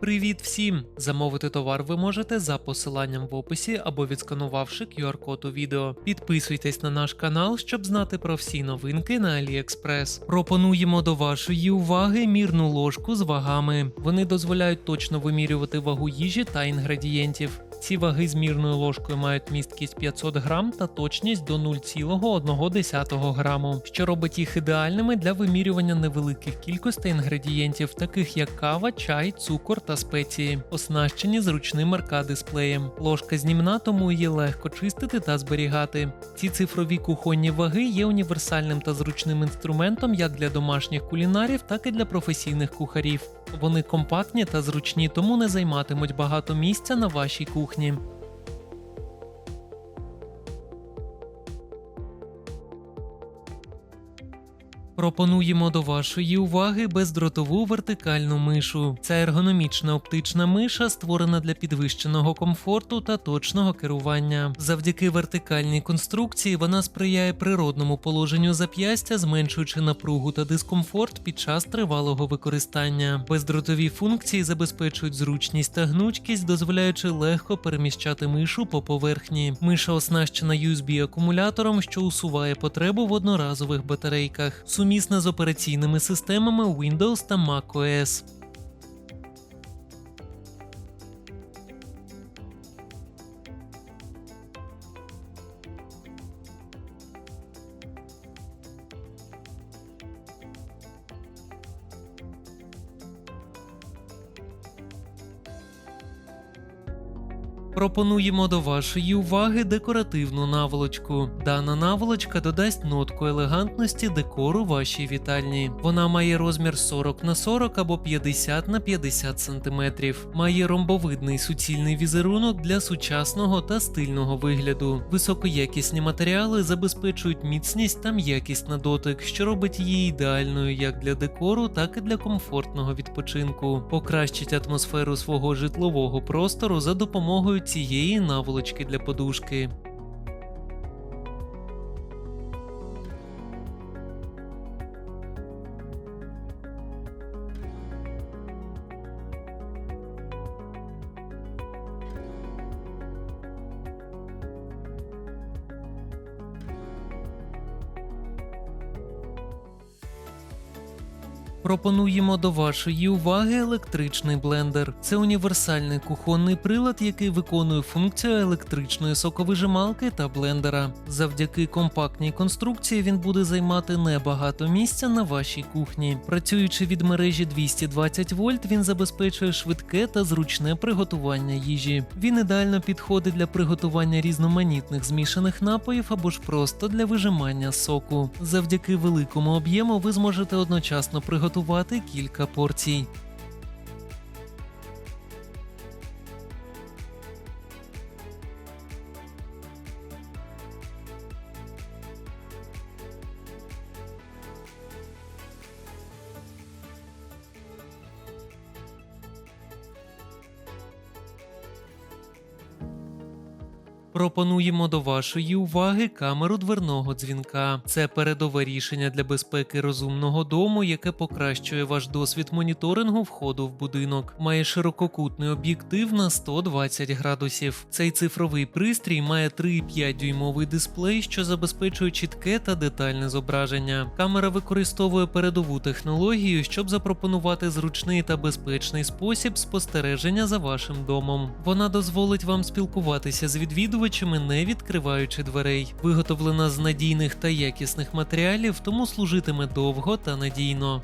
Привіт всім! Замовити товар ви можете за посиланням в описі або відсканувавши QR-код у відео. Підписуйтесь на наш канал, щоб знати про всі новинки на AliExpress. Пропонуємо до вашої уваги мірну ложку з вагами. Вони дозволяють точно вимірювати вагу їжі та інгредієнтів. Ці ваги з мірною ложкою мають місткість 500 грам та точність до 0,1 граму, що робить їх ідеальними для вимірювання невеликих кількостей інгредієнтів, таких як кава, чай, цукор та спеції, оснащені зручним РК-дисплеєм. Ложка знімна, тому її легко чистити та зберігати. Ці цифрові кухонні ваги є універсальним та зручним інструментом як для домашніх кулінарів, так і для професійних кухарів. Вони компактні та зручні, тому не займатимуть багато місця на вашій кухні кухні. Пропонуємо до вашої уваги бездротову вертикальну мишу. Ця ергономічна оптична миша створена для підвищеного комфорту та точного керування. Завдяки вертикальній конструкції вона сприяє природному положенню зап'ястя, зменшуючи напругу та дискомфорт під час тривалого використання. Бездротові функції забезпечують зручність та гнучкість, дозволяючи легко переміщати мишу по поверхні. Миша оснащена USB-акумулятором, що усуває потребу в одноразових батарейках. Сумісна з операційними системами Windows та macOS. Пропонуємо до вашої уваги декоративну наволочку. Дана наволочка додасть нотку елегантності декору вашій вітальні. Вона має розмір 40 на 40 або 50 на 50 см. Має ромбовидний суцільний візерунок для сучасного та стильного вигляду. Високоякісні матеріали забезпечують міцність та м'якість на дотик, що робить її ідеальною як для декору, так і для комфортного відпочинку. Покращить атмосферу свого житлового простору за допомогою цієї наволочки для подушки. Пропонуємо до вашої уваги електричний блендер. Це універсальний кухонний прилад, який виконує функцію електричної соковижималки та блендера. Завдяки компактній конструкції він буде займати небагато місця на вашій кухні. Працюючи від мережі 220 вольт, він забезпечує швидке та зручне приготування їжі. Він ідеально підходить для приготування різноманітних змішаних напоїв або ж просто для вижимання соку. Завдяки великому об'єму ви зможете одночасно приготувати кілька порцій. Пропонуємо до вашої уваги камеру дверного дзвінка. Це передове рішення для безпеки розумного дому, яке покращує ваш досвід моніторингу входу в будинок. Має ширококутний об'єктив на 120 градусів. Цей цифровий пристрій має 3,5 дюймовий дисплей, що забезпечує чітке та детальне зображення. Камера використовує передову технологію, щоб запропонувати зручний та безпечний спосіб спостереження за вашим домом. Вона дозволить вам спілкуватися з відвідувачами, не відкриваючи дверей. Виготовлена з надійних та якісних матеріалів, тому служитиме довго та надійно.